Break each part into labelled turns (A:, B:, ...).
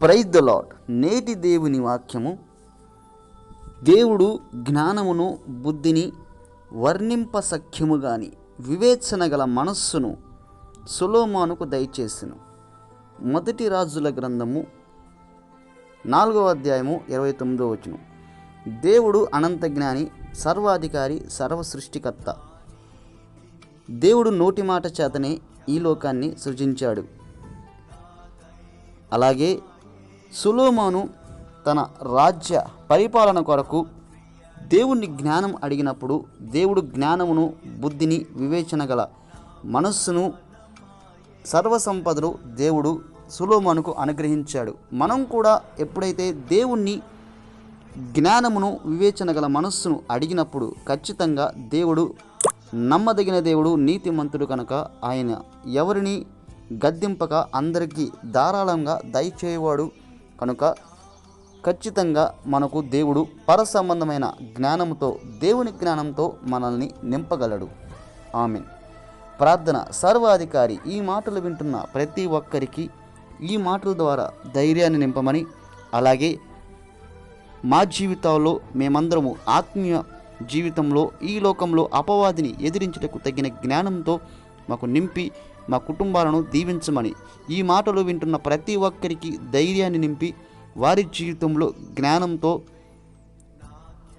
A: Praise the lord నేటి దేవుని వాక్యము దేవుడు జ్ఞానమును బుద్ధిని వర్ణింప సఖ్యము గాని వివేచన గల మనస్సును సులోమానుకు దయచేసిను. మొదటి రాజుల గ్రంథము నాలుగవ అధ్యాయము ఇరవై తొమ్మిదో వచనం. దేవుడు అనంత జ్ఞాని సర్వాధికారి సర్వ సృష్టికర్త దేవుడు నోటి మాట చేతనే ఈ లోకాన్ని సృజించాడు. అలాగే సులోమాను తన రాజ్య పరిపాలన కొరకు దేవుని జ్ఞానం అడిగినప్పుడు దేవుడు జ్ఞానమును బుద్ధిని వివేచన గల మనస్సును సర్వసంపదలు దేవుడు సులోమానుకు అనుగ్రహించాడు. మనం కూడా ఎప్పుడైతే దేవుణ్ణి జ్ఞానమును వివేచన గల మనస్సును అడిగినప్పుడు ఖచ్చితంగా దేవుడు నమ్మదగిన దేవుడు నీతిమంతుడు కనుక ఆయన ఎవరిని గద్దింపక అందరికీ ధారాళంగా దయచేయవాడు కనుక ఖచ్చితంగా మనకు దేవుడు పర సంబంధమైన జ్ఞానంతో దేవుని జ్ఞానంతో మనల్ని నింపగలడు. ఆమెన్. ప్రార్థన సర్వాధికారి ఈ మాటలు వింటున్న ప్రతి ఒక్కరికి ఈ మాటల ద్వారా ధైర్యాన్ని నింపమని అలాగే మా జీవితాల్లో మేమందరము ఆత్మీయ జీవితంలో ఈ లోకంలో అపవాదిని ఎదిరించుటకు తగిన జ్ఞానంతో మాకు నింపి మా కుటుంబాలను దీవించమని ఈ మాటలు వింటున్న ప్రతి ఒక్కరికి ధైర్యాన్ని నింపి వారి జీవితంలో జ్ఞానంతో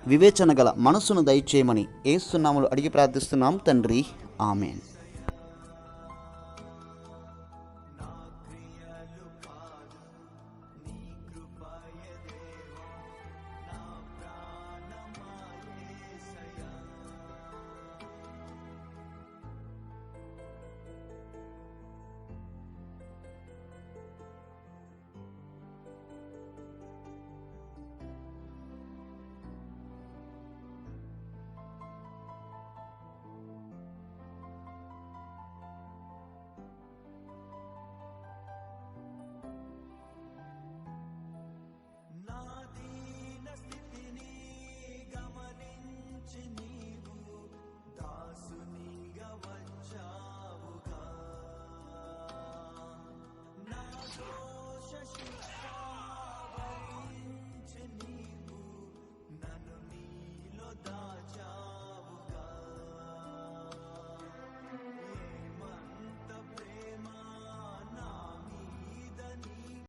A: వివేచన గల మనసును దయచేయమని ఏసునామలు అడిగి ప్రార్థిస్తున్నాం. తండ్రి ఆమెన్.